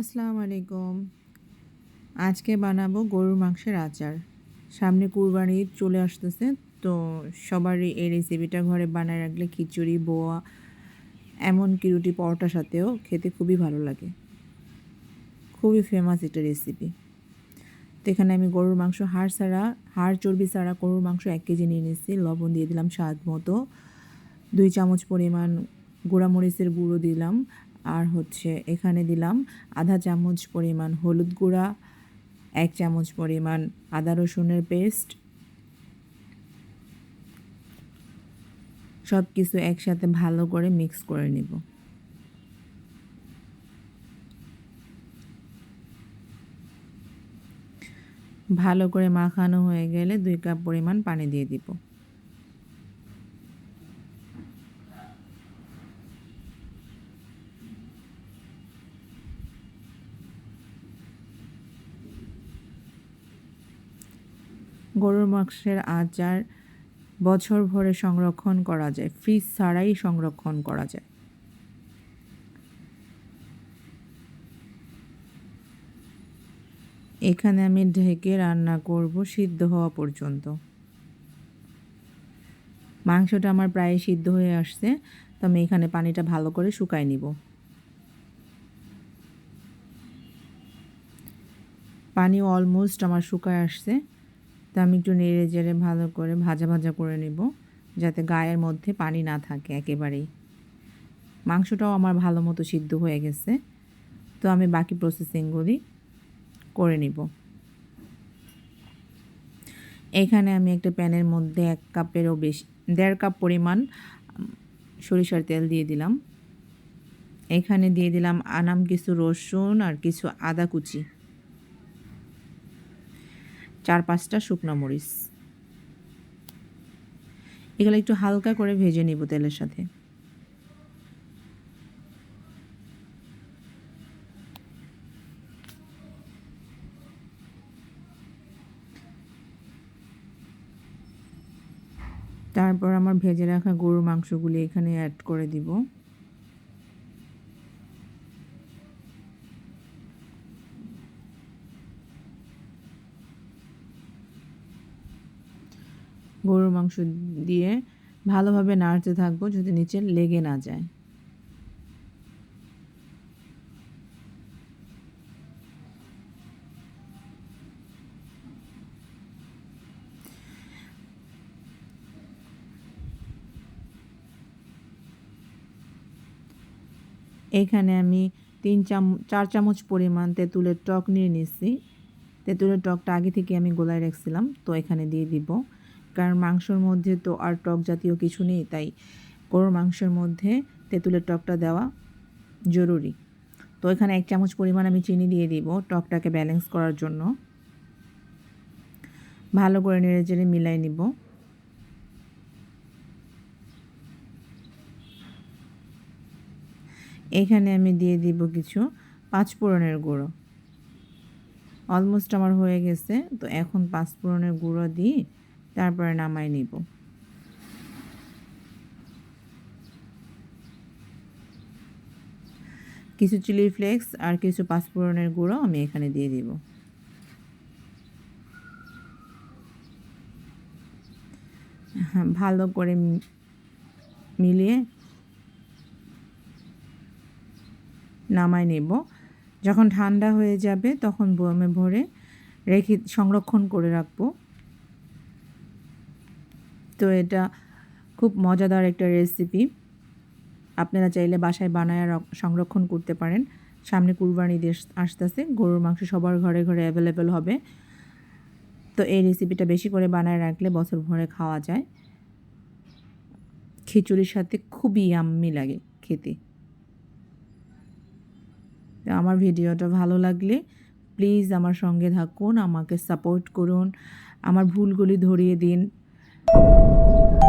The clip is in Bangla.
আসসালামু আলাইকুম। আজকে বানাবো গরুর মাংসের আচার। সামনে কুরবানি চলে আসতেছে, তো সবারই এই রেসিপিটা ঘরে বানায় রাখলে খিচুড়ি, বোয়া, এমনকি রুটি পরোটার সাথেও খেতে খুবই ভালো লাগে। খুবই ফেমাস একটা রেসিপি তো এখানে আমি গরুর মাংস হাড় ছাড়া, হাড় চর্বি ছাড়া গরুর মাংস এক কেজি নিয়ে নিচ্ছি লবণ দিয়ে দিলাম স্বাদ মতো। দুই চামচ পরিমাণ গুঁড়ামরিচের গুঁড়ো দিলাম। আর হচ্ছে এখানে দিলাম আধা চামচ পরিমাণ হলুদ গুঁড়া, এক চামচ পরিমাণ আদা রসুনের পেস্ট। সব কিছু একসাথে ভালো করে মিক্স করে নিব। ভালো করে মাখানো হয়ে গেলে দুই কাপ পরিমাণ পানি দিয়ে দিব। গরুর মাংসের আচার বছর ভরে সংরক্ষণ করা যায়, ফ্রিজ ছাড়াই সংরক্ষণ করা যায়। এখানে আমি ঢেকে রান্না করব সিদ্ধ হওয়া পর্যন্ত। মাংসটা আমার প্রায় সিদ্ধ হয়ে আসছে, তো আমি এখানে পানিটা ভালো করে শুকায় নিব। পানি অলমোস্ট আমার শুকায় আসছে। তো আমি একটু নেড়ে জেড়ে ভালো করে ভাজা ভাজা করে নেব, যাতে গায়ের মধ্যে পানি না থাকে একেবারেই। মাংসটাও আমার ভালো মতো সিদ্ধ হয়ে গেছে, তো আমি বাকি প্রসেসিংগুলি করে নিব। এখানে আমি একটা প্যানের মধ্যে এক কাপেরও বেশি, দেড় কাপ পরিমাণ, সরিষার তেল দিয়ে দিলাম। এখানে দিয়ে দিলাম আনাম কিছু রসুন আর কিছু আদা কুচি। চার পাঁচটা শুকনো মরিচ। এগুলো একটু হালকা করে ভেজে নিব তেলের সাথে। তারপর আমার ভেজে রাখা গরুর মাংসগুলি এখানে অ্যাড করে দিব। গরুর মাংস দিয়ে ভালোভাবে নাড়তে থাকব যদি নিচে লেগে না যায়। এখানে আমি তিন চাম চার চামচ পরিমাণ তেঁতুলের টক নিয়ে নিচ্ছি। তেঁতুলের টকটা আগে থেকে আমি গোলায় রাখছিলাম, তো এখানে দিয়ে দিব। কারণ মাংসর মধ্যে তো আর টক জাতীয় কিছু নেই, তাই গরুর মাংসের মধ্যে তেঁতুলের টকটা দেওয়া জরুরি। তো এখানে এক চামচ পরিমাণ আমি চিনি দিয়ে দিব টকটাকে ব্যালেন্স করার জন্য। ভালো করে নেড়ে চেড়ে মিলাই নিব। এখানে আমি দিয়ে দিব কিছু পাঁচ ফোড়নের গুঁড়ো। অলমোস্ট আমার হয়ে গেছে, তো এখন পাঁচ ফোড়নের গুঁড়ো দিয়ে তারপরে নামাই নিব। কিছু চিলি ফ্লেক্স আর কিছু পাঁচফোড়নের গুঁড়ো আমি এখানে দিয়ে দিব। ভালো করে মিলিয়ে নামাই নেব। যখন ঠান্ডা হয়ে যাবে তখন বয়ামে ভরে রেখে সংরক্ষণ করে রাখব। তো এটা খুব মজাদার একটা রেসিপি আপনারা চাইলে বাসায় বানায় সংরক্ষণ করতে পারেন। সামনে কুরবানি দেশ আসতেছে, গরুর মাংস সবার ঘরে ঘরে অ্যাভেলেবেল হবে। তো এই রেসিপিটা বেশি করে বানায় রাখলে বছর ভরে খাওয়া যায়। খিচুড়ির সাথে খুবই আম্মি লাগে খেতে। আমার ভিডিওটা ভালো লাগলে প্লিজ আমার সঙ্গে থাকুন, আমাকে সাপোর্ট করুন। আমার ভুলগুলি ধরিয়ে দিন। Thank you.